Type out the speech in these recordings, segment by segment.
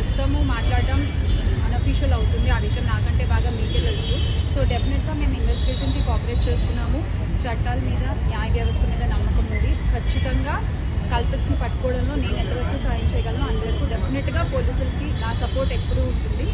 ప్రస్తుతము మాట్లాడడం అన్అఫీషియల్ అవుతుంది. ఆ విషయం నాకంటే బాగా మీకే తెలుసు. సో డెఫినెట్గా మేము ఇన్వెస్టిగేషన్కి కోఆపరేట్ చేస్తున్నాము చట్టాల మీద న్యాయ వ్యవస్థ మీద నమ్మకం ఉంది. ఖచ్చితంగా కల్పిట్స్ని పట్టుకోవడంలో నేను ఎంతవరకు సాయం చేయగలను? అంతవరకు డెఫినెట్గా పోలీసులకి నా సపోర్ట్ ఎప్పుడూ ఉంటుంది.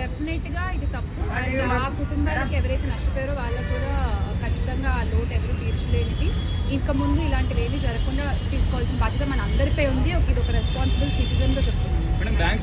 డెఫినెట్గా ఇది తప్పు. అండ్ ఆ కుటుంబాలకు ఎవరైతే నష్టపోయారో వాళ్ళకు కూడా ఖచ్చితంగా ఆ లోటు ఎవరు తీర్చలేనిది. ఇంకా ముందు ఇలాంటివి ఏమీ జరగకుండా తీసుకోవాల్సిన బాధ్యత మన అందరిపై ఉంది. ఒక- ఇది ఒక రెస్పాన్సిబుల్ సిటిజన్గా చెప్తున్నాను. Madam bank